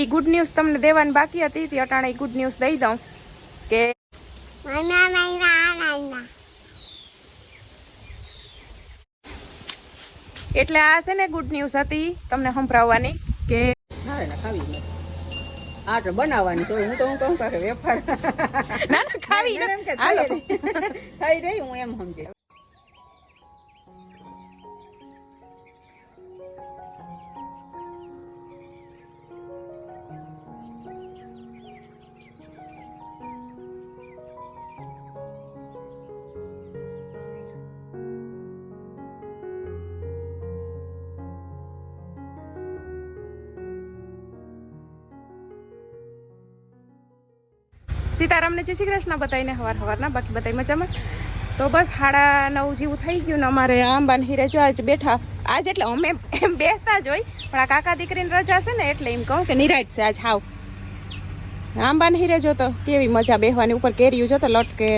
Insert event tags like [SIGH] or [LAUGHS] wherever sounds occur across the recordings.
એ good news તમને દેવાની બાકી હતી તે અટાણે ગુડ ન્યૂઝ દઈ દઉં. કે એટલે આ છે ને ગુડ ન્યૂઝ હતી તમને સંભળાવવાની કે બનાવવાની તો હું તો હું કહું વેપાર. ના ના ખાવી હાલો. થઈ રહી હું એમ સમજે. સીતારામને જય શ્રી કૃષ્ણ બતાવીને હવાર હવારના બાકી બતાવી મજામાં. તો બસ સાડા નવ જેવું થઈ ગયું ને અમારે આંબાને હીરે જો આજ બેઠા. આજ એટલે અમે એમ બેસતા જ હોય પણ આ કાકા દીકરીની રજા છે ને એટલે એમ કહું કે નિરાજ છે આજ હાવ. આંબાને હીરે જો તો કેવી મજા બેહવાની ઉપર કેરીયું જો તો લટકે.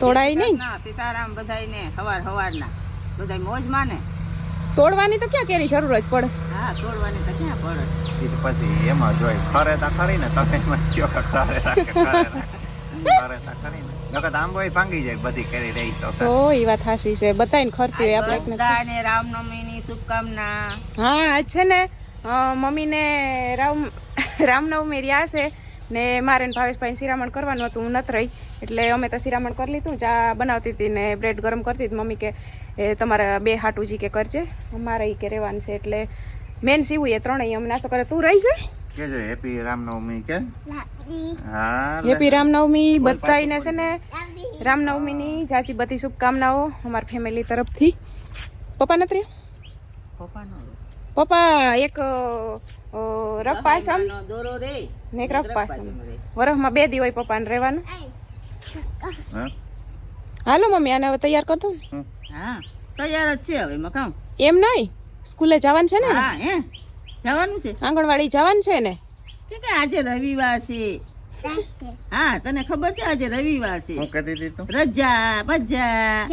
તોડાય નહીં? સીતારામ બધાને હવાર હવારના. બધાય મોજ ને. તોડવાની તો ક્યાં કેરી જરૂર જ પડે? હા તોડવાની તો ક્યાં પડે? પછી એમાં જોઈ ખરે તા ખરી ને તમે એમાં કયો ખરે ખરે તા? ખરી ને નકર આંબો ભાંગી જાય બધી કરી રહી તો એ વાત હાસી છે. બતાવીને ખરતી હોય આપણે. બધાને રામનવમીની શુભકામના. હા આજ છે ને મમ્મીને રામ રામનવમી રહ્યા છે ને મારે ને ભાવેશભાઈ શિરામણ કરવાનું હતું હું નથી રહી. એટલે અમે તો શિરામણ કરી લીધું ચા બનાવતી હતી ને બ્રેડ ગરમ કરતી હતી મમ્મી કે એ તમારા બે હાટુજી કે કરજે. અમારે એ કે રહેવાનું છે એટલે મેન સીવું એ ત્રણેય અમને. નાસ્તો કરે તું રહી છે કેજો હેપી રામનવમી કે? હા હેપી રામનવમી બધાને છે ને રામનવમીની જાજી બધી શુભકામનાઓ અમારા ફેમિલી તરફથી. પપ્પા નથી? પપ્પાનો પપ્પા એક અ, અ, રપાસમ દોરો રે. ને એક રપાસમ વરસમાં બે દી હોય પપ્પાને રહેવાનું. હાલો મમ્મી આને હવે તૈયાર કરતો હમ. હા તૈયાર જ છે હવે મકાઉ એમ નહીં? સ્કૂલે જવાનું છે ને? હા હે? જવાનું છે? આંગણવાડી જવાનું છે ને? કે કે આજે રવિવાર છે? હા તને ખબર છે આજે રવિવાર છે? હું કહેતી હતી તું. રજા મજા.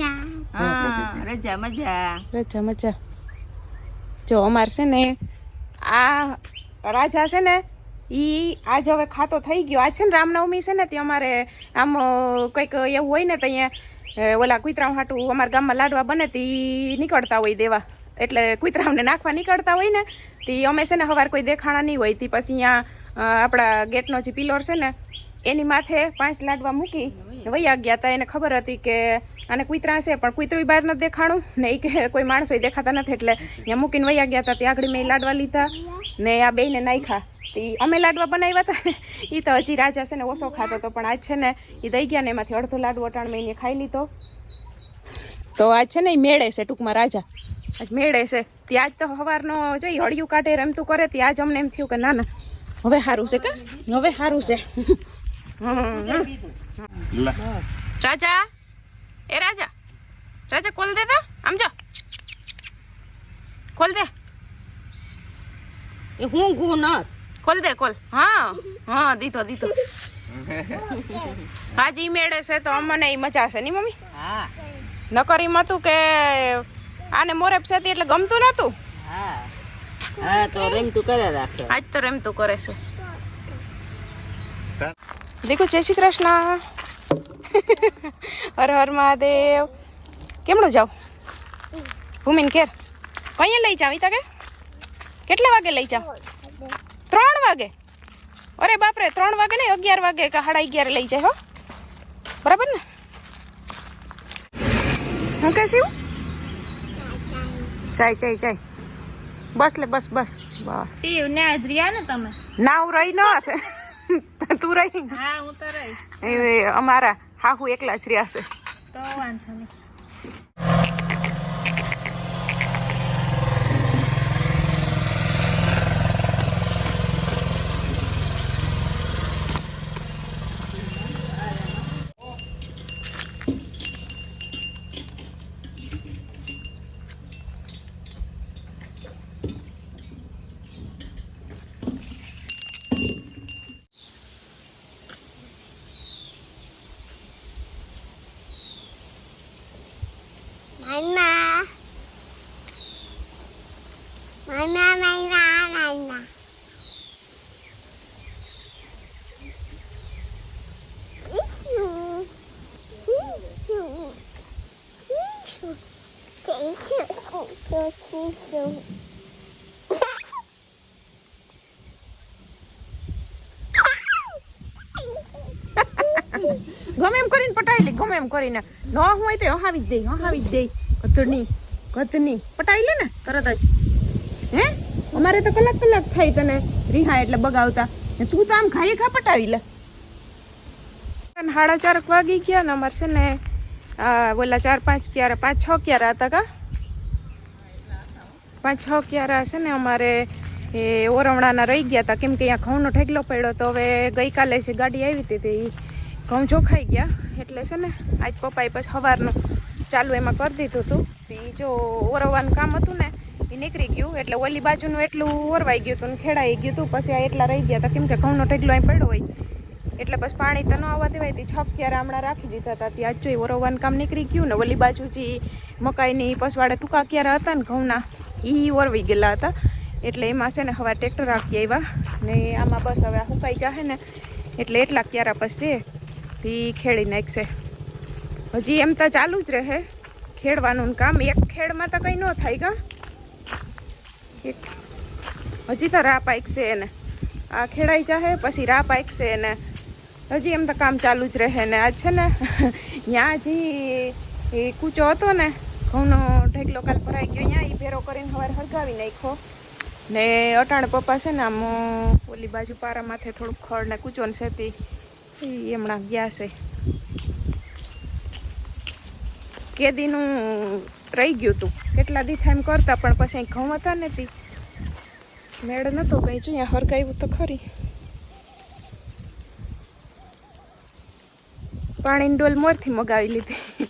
હા રજા મજા. રજા મજા. જો અમાર છે ને આ રાજા છે ને ઈ આજ હવે ખાતો થઈ ગયો. આજ છે ને રામનવમી છે ને તે અમારે આમ કંઈક એવું હોય ને તો અહીંયા ઓલા કુતરાવ હાટું અમારા ગામમાં લાડવા બને તે નીકળતા હોય દેવા. એટલે કુતરામને નાખવા નીકળતા હોય ને, તે અમે છે ને સવાર કોઈ દેખાણા નહીં હોય. તે પછી અહીંયા આપણા ગેટનો જે પિલોર છે ને, એની માથે પાંચ લાડવા મૂકી વૈયા ગયા હતા એને ખબર હતી કે આને કુતરા છે, પણ કુતરું બહાર નથી દેખાણું. ને એ કે કોઈ માણસો દેખાતા નથી. એટલે ત્યાં મૂકીને વૈયા ગયા હતા ત્યાં આગળ મેં લાડવા લીધા ને આ બેને નાખ્યા. અમે લાડવા બનાવ્યા હતા ને એ તો હજી રાજા છે ને ઓછો ખાતો હતો પણ આજ છે ને એ દઈ ગયા ને એમાંથી અડધો લાડુ અટાણ મેં ખાઈ લીધો. તો આજ છે ને એ મેળે છે ટૂંકમાં રાજા. આજ મેળે છે. તે આજ તો સવારનો જોઈ હળિયું કાઢે રમતું કરે ત્યાં જ અમને એમ થયું કે ના ના. હવે સારું છે કે? હવે સારું છે. હમ. રાજા એ રાજા રાજા ખોલ દે તો આમ જો. ખોલ દે. એ હું ગુણ ખોલ દે ખોલ. હા હા દીધો દીધો. [LAUGHS] હાજી ઈ મેળે છે તો અમને ઈ મજા છે ની મમ્મી? હા. નકર એમ હતું કે આને મોરે પસેતી એટલે ગમતું નતું? હા. હા તો રમતું કરે રાખે. આજ તો રમતું કરે છે. દેખો જય શ્રી કૃષ્ણ. હર હર મહાદેવ. કેમણું જાવ? ભૂમિન ઘેર. કઈ લઈ જાવ ઈ કે કેટલા વાગે લઈ જાવ? ત્રણ વાગે? અરે બાપરે ત્રણ વાગે નહીં અગિયાર વાગે કે સાડા અગિયાર લઈ જાય હો. બરાબર ને? હું કહેશું જાય જાય જાય. બસ લે બસ બસ. બસ. ને આજ રહ્યા ને તમે? ના હું રહી ન તું રહી. હા હું તો રહી. એ અમારા હાહુ એકલા જ રહ્યા છે. તો વાંધો નહીં. [LAUGHS] ગમે એમ કરીને પટાવી લે, ગમે એમ કરીને. ન હોય તો હહાવી જ દે, હહાવી જ દે. કતની કતની પટાવી લે ને, તરત જ. હે? અમારે તો કલાક કલાક થાય તને રિહા એટલે બગાવતા. ને તું તો આમ ખાઈ ખા પટાવી લે. સાડા ચાર વાગી ગયા ને અમારે છે ને ઓલા ચાર પાંચ ક્યારે, પાંચ છ ક્યારે હતા કા? પાંચ, છ ક્યારા છે ને અમારે એ ઓરવણાના રહી ગયા હતા કેમ કે અહીંયા ઘઉંનો ઠેકલો પડ્યો તો હવે ગઈકાલે છે ગાડી આવી હતી તે ઘઉં ચોખાઈ ગયા. એટલે છે ને, આજ પપ્પાએ પછી સવારનું ચાલુ એમાં કરી દીધું હતું. તે જો ઓરવવાનું કામ હતું ને એ નીકળી ગયું. એટલે ઓલી બાજુનું એટલું ઓરવાઈ ગયું હતું ને ખેડાઈ ગયું હતું. પછી આ એટલા રહી ગયા હતા કેમ કે ઘઉંનો ઠેકલો અહીં પડ્યો હોય. એટલે બસ પાણી તો ન આવવા દેવાય. તે છક ક્યારે હમણાં રાખી દીધા હતા ત્યાં જોઈ ઓરવવાનું કામ નીકળી ગયું ને, ઓલી બાજુ જે મકાઈની પસવાડે ટૂંકા ક્યારે હતા ને ઘઉંના એ ઓરવી ગયેલા હતા. એટલે એમાં છે ને હવે ટ્રેક્ટર રાખી આવ્યા ને આમાં બસ હવે સુકાઈ જાહે ને, એટલે એટલા ક્યારા પછી તે ખેડી નાખશે હજી એમ તો ચાલુ જ રહે. ખેડવાનું કામ. એક ખેડમાં તો કંઈ ન થાય કા એક હજી તો રા પાકશે એને. આ ખેડાઈ જાહે, પછી રા પાકશે એને. હજી એમ તો કામ ચાલુ જ રહે ને. આજ છે ને [LAUGHS] ત્યાં હજી એ કૂચો હતો ને, ઘઉંનો ઢેકલો કાલ ભરાઈ ગયો અહીંયા. એ ભેરો કરીને હવાર હરગાવી નાખ્યો. ને અટાણ પપ્પા છે ને આમ ઓલી બાજુ પારા માથે થોડુંક ખડ ને કૂચો ને સેતી એ હમણાં ગયા છે. કેદીનું રહી ગયું હતું કેટલા દી થાય એમ કરતા, પણ પછી અહીં ઘઉં હતા ને તી મેળ નતો કઈ જો, અહીંયા હરગાવ્યું તો ખરી. પાણીની ડોલ મોરથી મગાવી લીધી.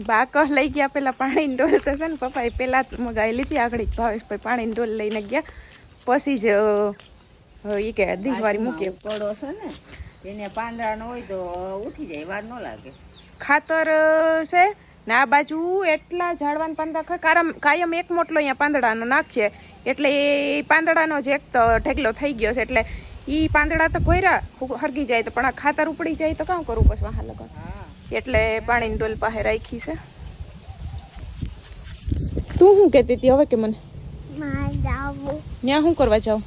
બા કહ લઈ ગયા પેલા પાણીની ડોલ તો છે ને પપ્પાએ પહેલાં મગાવી લીધી આગળ ભાવેશભાઈ પાણીની ડોલ લઈને ગયા. પછી જ એ કે દીવારી મૂકી. પડો છે ને એને પાંદડા ન હોય તો ઉઠી જાય વાર ન લાગે. ખાતર છે ને આ બાજુ એટલા ઝાડવાના પાંદડા કારમ કાયમ એક મોટલો અહીંયા પાંદડાનો નાખીએ એટલે એ પાંદડાનો જ એક તો ઠેકલો થઈ ગયો છે એટલે એ પાંદડા તો કોયરા હુ- હરગી જાય તો પણ આ ખાતર ઉપડી જાય તો કામ કરવું પછી વાહ લગન. એટલે પાણીની ડોલ પાસે રાખી છે. તું શું કહેતી હતી હવે કે મને? ત્યાં શું કરવા જાવ?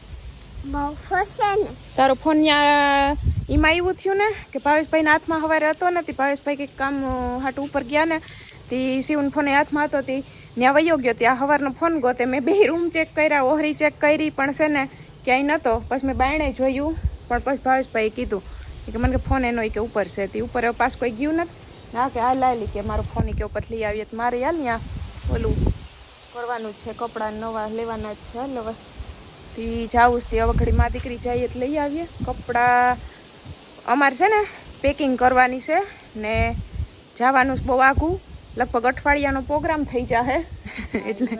તારો ફોન ત્યાં એમાં એવું થયું ને કે ભાવેશભાઈના હાથમાં હવારે હતો ને ભાવેશભાઈ કંઈક કામ હાટ ઉપર ગયા ને તે શિવન ફોન હાથમાં હતો તે ત્યાં વયો ગયો ત્યાં હવારનો ફોન ગયો તે મેં બે રૂમ ચેક કર્યા ઓહરી ચેક કરી પણ છે ને ક્યાંય નહોતો પછી મેં બાયણે જોયું પણ પછી ભાવેશભાઈએ કીધું કે મને કે ફોન એનો કે ઉપર છે. તે ઉપર પાસ કોઈ ગયું નથી. ના કે આ લાયલી કે મારો ફોન કે ઉપર લઈ આવીએ તો મારે યાર ત્યાં ઓલું કરવાનું જ છે કપડાં નવા લેવાના જ છે હાલ હવે. તી જાવું તે અવઘડી માં દીકરી જઈએ તો લઈ આવીએ. કપડાં અમારે છે ને પેકિંગ કરવાની છે ને જવાનું બહુ આઘું લગભગ અઠવાડિયાનો પ્રોગ્રામ થઈ જાહે. એટલે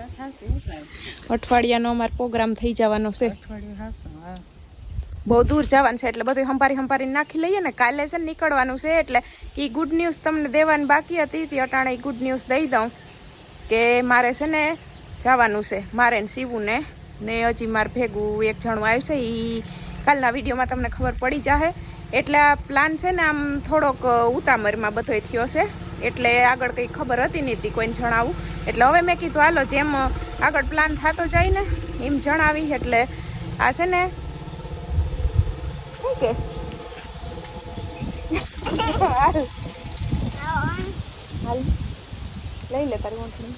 અઠવાડિયાનો અમારો પ્રોગ્રામ થઈ જવાનો છે. બહુ દૂર જવાનું છે એટલે બધું હંપારી હંપારી નાખી લઈએ ને કાલે છે ને નીકળવાનું છે એટલે એ ગુડ ન્યૂઝ તમને દેવાની બાકી હતી તે અટાણે એ ગુડ ન્યૂઝ દઈ દઉં કે મારે છે ને જવાનું છે, મારે ને શિવુને ને હજી મારે ભેગું એક જણું આવ્યું છે એ કાલના વિડીયોમાં તમને ખબર પડી જાહે. એટલે આ પ્લાન છે ને આમ થોડોક ઉતામરમાં બધોય થયો છે, એટલે આગળ કંઈ ખબર હતી નહીં હતી કોઈને જણાવું. એટલે હવે મેં કીધું, હાલો, જેમ આગળ પ્લાન થતો જાય ને, એમ જણાવી. એટલે આ છે ને કે? હાલ. લઈ લે તારી વાંઠણી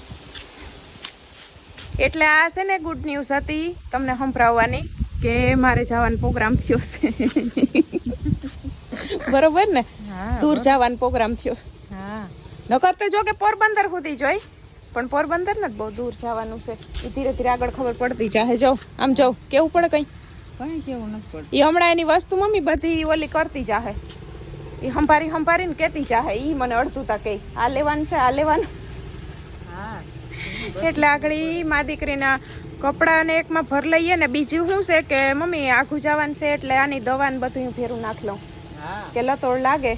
એટલે આ છે ને ગુડ ન્યૂઝ હતી તમને સંભળાવવાની કે મારે જવાનો પ્રોગ્રામ થયો છે. [LAUGHS] બરોબર ને? દૂર જવાનો પ્રોગ્રામ થયો છે. હા. નકર તો જો કે પોરબંદર સુધી જોઈ પણ પોરબંદર ને બહુ દૂર જવાનું છે. એ ધીરે ધીરે આગળ ખબર પડતી જાહે. જાઉં આમ જાઉં કેવું પડે કઈ? કઈ કેવું નથી પડતું. એ હમણાં એની વસ્તુ મમ્મી બધી ઓલી કરતી જાહે. એ હંપારી હંપારીને કહેતી જાહે ઈ મને અડધું તા કઈ આ લેવાનું છે આ લેવાનું હા એટલે આગળ મા દીકરીના કપડાં ને એકમાં ભર લઈએ ને બીજું શું છે કે મમ્મી આખું જવાનું છે એટલે આની દવા ને બધું હું ભેરું નાખ લઉં. કે લતોડ લાગે.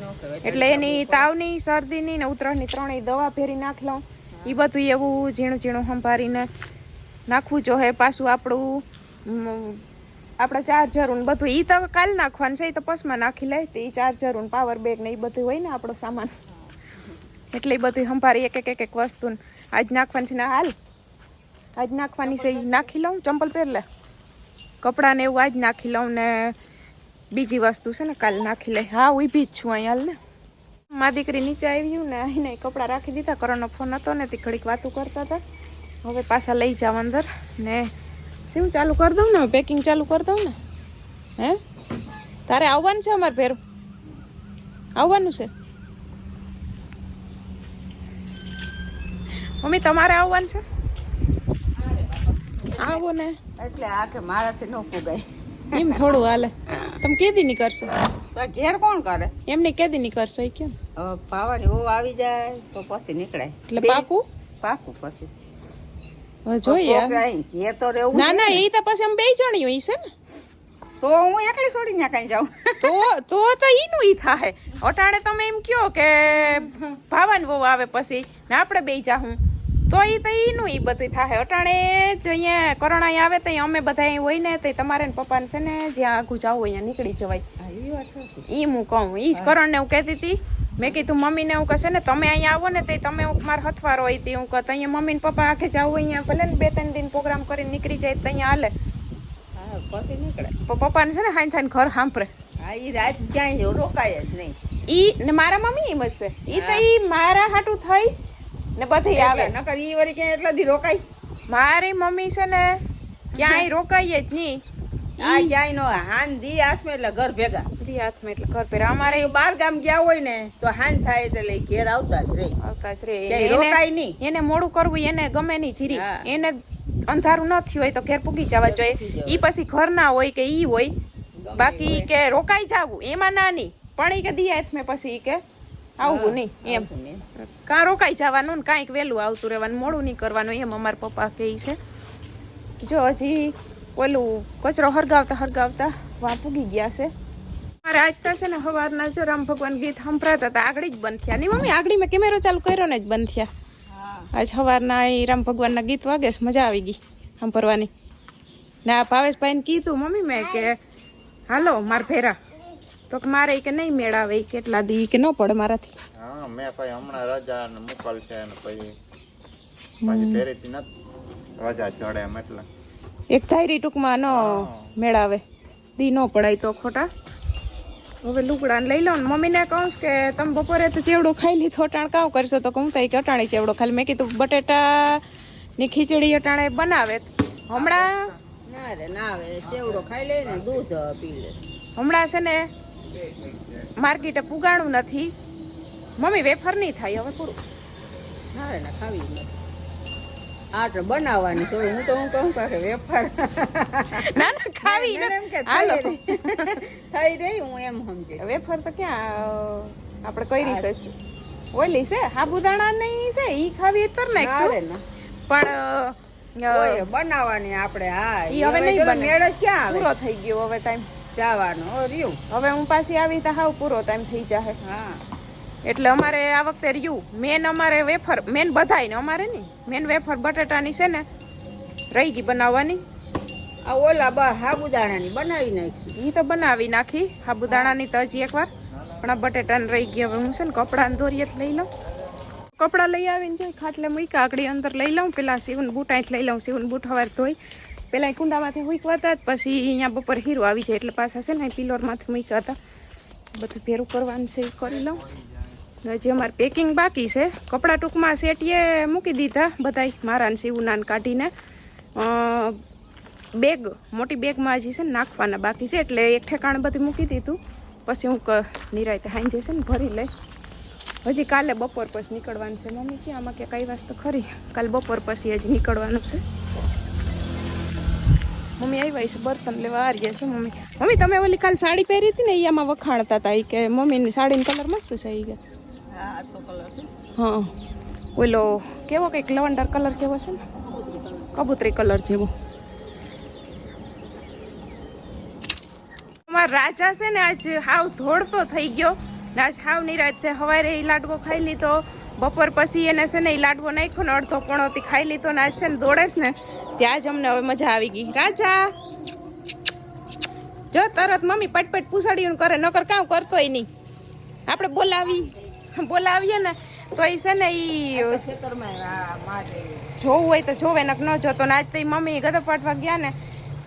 ન એટલે એની તાવની શરદીની ને ઉતરાણની ત્રણેય દવા ફેરી નાખ લઉં. એ બધું એવું ઝીણું ઝીણું સંભાળીને નાખવું જોઈએ પાછું આપણું આપણા ચાર્જર ને બધું એ તો કાલ નાખવાનું છે એ તો પસમાં નાખી લે, તો એ ચાર્જરું પાવર બેગ ને એ બધું હોય ને આપણો સામાન. એટલે ઈ બધું સંભારી એક એક એક એક વસ્તુ આજ નાખવાની છે ને, હાલ. આજ નાખવાની છે એ નાખી લઉં, ચંપલ પહેર લે. કપડાં ને એવું આજ નાખી લઉં ને બીજી વસ્તુ છે ને, કાલ નાખી લે. હા, ઊભી જ છું અહીંયા ને. મા દીકરી નીચે આવ્યું ને અહીં કપડાં રાખી દીધા કરણનો ફોન હતો ને, તે ઘડીક વાતું કરતા હતા. હવે પાછા લઈ જાવ અંદર. ને શું ચાલુ કરી દઉં ને? પેકિંગ ચાલુ કરી દઉં ને? હે? તારે આવવાનું છે અમારે ભેરું? આવવાનું છે? મમ્મી તમારે આવવાનું છે? આવો ને. એટલે આ કે મારાથી ન ફુગાય. એમ થોડું હાલે. તમે કેદી ની કરશો ઘેર કોણ કરે? એમને કેદી ની કરશો એ કેમ? પાવાની ઓ આવી જાય તો પછી નીકળાય. એટલે પાકું? પાકું પછી. જોઈએ. તો રહેવું ના ના એ તો પછી અમે બે જણી હોય છે ને? તો હું એકલી છોડી ને કઈ જાઉં. તો તો તો ઈનું ઈ થાય અટાણે તમે એમ કયો કે ભાવાન વહુ આવે પછી ને આપણે બે જાહું. તો ઈ તો ઈનું ઈ બધું થાય અટાણે જ અહીંયા કરણાઈ આવે તો અમે બધા હોય ને તો તમારે ને પપ્પાને છે ને જ્યાં આગું જાવ હોય અહીંયા નીકળી જવાય. ઈ હું કહું. ઈ જ કરણને હું કહેતી હતી. મેં કીધું મમ્મીને એવું કહેશે ને તમે અહીંયા આવો ને તે તમે હું મારા હથવારો હોય તે. હું કહું અહીંયા મમ્મી ને પપ્પા આખે જાવ અહીંયા ભલે ને બે ત્રણ દિન પ્રોગ્રામ કરીને નીકળી જાય તો અહીંયા હાલે. હા પછી નીકળે. પપ્પાને છે ને હાઈ થાય ઘર સાંભળે હા ઈ રાત ક્યાંય રોકાય જ નહીં. ઈ ને મારા મમ્મી એમ છે. ઈ તો ઈ મારા હાટું થઈ ને પછી આવે. નકર ઈ વળી ક્યાંય એટલા દી રોકાય. મારી મમ્મી છે ને ક્યાંય રોકાઈએ જ નહીં. આ ક્યાંય નો હાન દી આસમે એટલે ઘર ભેગા. દી હાથમાં એટલે ઘર પેરા અમારે અમારે બાર ગામ ગયા હોય ને તો હાન થાય એટલે ઘેર આવતા જ રહી આવતા જ રે. રોકાય નહીં. એને મોડું કરવું એને ગમે નહીં જીરી. એને અંધારું ન થયું હોય તો ઘેર પૂગી જવા જોઈએ. ઈ પછી ઘર ના હોય કે ઈ હોય બાકી કે રોકાઈ જાવું. એમાં ના નહીં પણ ઈ કે દી હાથમાં પછી ઈ કે આવવું નહીં એમ. કાં રોકાઈ જવાનું ને કાંઈક વહેલું આવતું રહેવાનું મોડું નહીં કરવાનું એમ અમારા પપ્પા કહે છે. જો હજી ઓલું કચરો હરગાવતા હરગાવતા વા પૂગી ગયા છે. મારે આજ તો છે ને સવારના જો રામ ભગવાન ગીત સંભળાતા હતા. આગળ જ બંધ થયા. નહીં મમ્મી આગળ મેં કેમેરો ચાલુ કર્યો ને જ બંધ થયા. આજ સવારના એ રામ ભગવાનના ગીત વાગે છે. મજા આવી ગઈ સાંભળવાની. ને આ ભાવેશભાઈને કીધું મમ્મી મેં કે હાલો માર ભેરા. તો કે મારે કે નહીં મેળાવે કેટલા દી કે ન પડે મારાથી. હા મેં ભાઈ હમણાં રજા ને મોકલ છે ને પછી પછી ફેરીથી નથી રજા ચડે એમ એટલે. એક ધાયરી ટૂંકમાં ન મેળાવે. દી ન પડાય તો ખોટા. હવે લુગડાને લઈ લો ને મમ્મીને કહું કે તમે બપોરે તો ચેવડો ખાઈ લીધો અટાણ કામ કરશો? તો કહું તો કે અટાણી ચેવડો ખાલી મેં કીધું બટેટા ની ખીચડી અટાણે બનાવે. હમણાં ના રે ના આવે ચેવડો ખાઈ લે ને દૂધ પી લે. હમણાં છે ને માર્કેટે પુગાણું નથી. મમ્મી વેફર નહીં થાય હવે પૂરું. ના રે ના ખાવી નથી. આટ બનાવવાની તો હું તો હું કહું કે વેફર ના ના ખાવી એમ કે હાલો. થઈ રહી. હું એમ સમજે. વેફર તો ક્યાં આપણે કરી શકશું. ઓલી છે સાબુદાણા નહીં છે ઈ ખાવી તો ના નાખશું પણ બનાવવાની આપણે હા ઈ હવે નહીં બને. મેળ જ ક્યાં આવે? પૂરો થઈ ગયો હવે ટાઈમ જવાનો ઓ રહ્યું. હવે હું પાછી આવી તો હાવ પૂરો ટાઈમ થઈ જાય હા. એટલે અમારે આ વખતે રહ્યું. મેન અમારે વેફર મેન બધાય ને અમારે નહીં. મેન વેફર બટાટાની છે ને, રહી ગઈ બનાવવાની. આ ઓલા બા સાબુદાણાની બનાવી નાખી. એ તો બનાવી નાખી સાબુદાણાની તો હજી એકવાર. પણ આ બટેટાને રહી ગઈ હવે હું છે ને કપડાને દોરીએ જ લઈ લઉં. કપડાં લઈ આવીને જોઈ, ખાટલે મૂક્યા, આકડી અંદર લઈ લઉં, પેલા સીવન બૂટ અહીંથી લઈ લઉં સીવન બૂટ હવાર ધોઈ. પેલા કુંડામાંથી મૂકવા હતા પછી અહીંયા બપોર હીરો આવી જાય એટલે પાછા છે ને પિલોરમાંથી મૂક્યા હતા. બધું ભેરું કરવાનું છે એ કરી લઉં. હજી અમારે પેકિંગ બાકી છે. કપડાં ટૂંકમાં સેટીએ મૂકી દીધા બધાય, મારા ને સીવનાને કાઢીને. બેગ મોટી બેગમાં હજી છે ને નાખવાના બાકી છે, એટલે એક ઠેકાણ બધું મૂકી દીધું. પછી હું નિરાયતે હાઈ છે ને ભરી લઈ. હજી કાલે બપોર પછી નીકળવાનું છે. મમ્મી કે આમાં કે કઈ વાસ્તુ ખરી. કાલે બપોર પછી હજી નીકળવાનું છે. મમ્મી આવ્યા છે, બર્તન લેવા આ છે, મમ્મી. મમ્મી, તમે ઓલી કાલ સાડી પહેરી હતી ને એ આમાં વખાણતા હતા એ કે મમ્મીની સાડીનો કલર મસ્ત છે એ કે. હા ઓલો, કેવો કંઈક લવંડર કલર જેવો છે ને? કબૂતરી કલર જેવો. રાજા છે ને આજ હાવ ધોળતો થઈ ગયો. આજ હાવ નિરાજ છે. સવારે એ લાડવો ખાઈ લીધો. બપોર પછી એને છે ને એ લાડવો નાખ્યો ને અડધો પોણોથી ખાઈ લીધો ને આજ છે ને દોડે છે ને, ત્યાં જ અમને હવે મજા આવી ગઈ. રાજા! જો તરત મમ્મી પટપટ પૂછાડ્યું કરે, નકર કામ કરતોય નહીં. આપણે બોલાવી. [LAUGHS] બોલાવીએ ને તો એ છે ને ઈ ખેતરમાં આ મહાદેવ જોવું હોય તો જોવે નક ન જોતો ને આજ તો ઈ મમ્મી ગદા પાટવા ગયા ને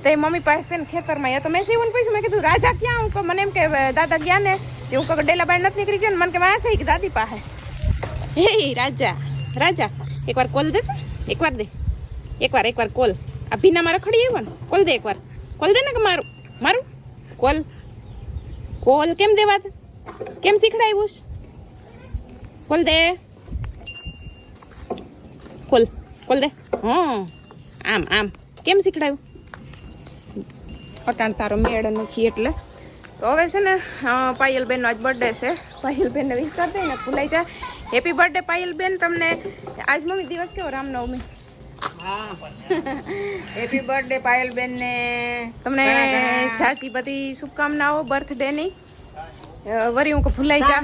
તો ઈ મમ્મી પાસે છે ને ખેતરમાં. ગયા તો મેં શિવન પૂછ્યું મેં કીધું રાજા ક્યાં? હું કહું મને એમ કે દાદા ગયા ને. તે હું કહું ડેલા બાર નથી નીકળી ગયો ને. મને કે વાંસે કે દાદી પાસે. હે રાજા રાજા એકવાર કોલ દે તો એકવાર દે એકવાર એકવાર કોલ. આ ભીનામાં રખડી આવ્યો ને કોલ દે એકવાર. કોલ દે ને કે મારું મારું? કોલ. કોલ કેમ દેવા કેમ શીખડાવ્યું કોલ દે કોલ કોલ દે હા આમ આમ કેમ શીખડાયું અટાણ તારો મેળ નથી એટલે તો હવે છે ને પાયલબેનનો આજ બર્થડે છે પાયલબેનને વિશ કરી દે ને ભૂલાઈ જાય હેપી બર્થડે પાયલબેન તમને આજ મમ્મી દિવસ કેવો રામનવમી હા હેપી બર્થડે પાયલબેન ને તમને ચાચી બધી શુભકામનાઓ બર્થડેની વરી હું કે ભૂલાઈ જા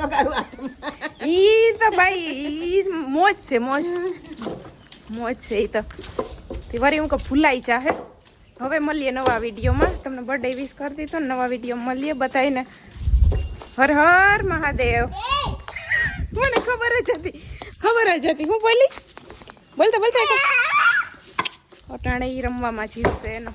તગારું હાથમાં ઈ તો ભાઈ ઈ મોજ છે મોજ. મોજ છે ઈ તો. વરી હું કે ભૂલાઈ જાહે. હવે મળીએ નવા વિડીયોમાં. તમને બર્થડે વિશ કરી દીધો ને નવા વીડિયો મળીએ બતાવીને હર હર મહાદેવ. મને ખબર જ હતી? ખબર જ હતી. હું બોલી? બોલતા બોલતા અટાણે ઈ રમવામાં જીવશે એનો.